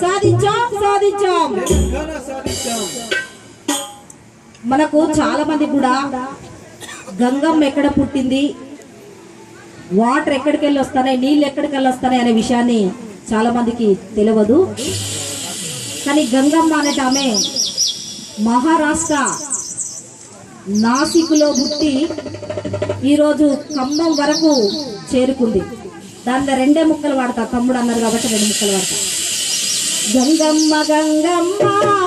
సాధించాం సాధించాం. మనకు చాలా మంది కూడా గంగమ్మ ఎక్కడ పుట్టింది? వాటర్ ఎక్కడికి వెళ్ళి వస్తాయి నీళ్ళు ఎక్కడికి వెళ్ళి వస్తాయి అనే విషయాన్ని చాలా మందికి తెలియదు కానీ గంగమ్మ అనేది ఆమె మహారాష్ట్ర నాసిక్లో పుట్టి ఈరోజు ఖమ్మం వరకు చేరుకుంది. దానిలో రెండే ముక్కలు వాడతా. తమ్ముడు అన్నారు కాబట్టి రెండు ముక్కలు వాడతా. గంగమ్మ గంగమ్మ.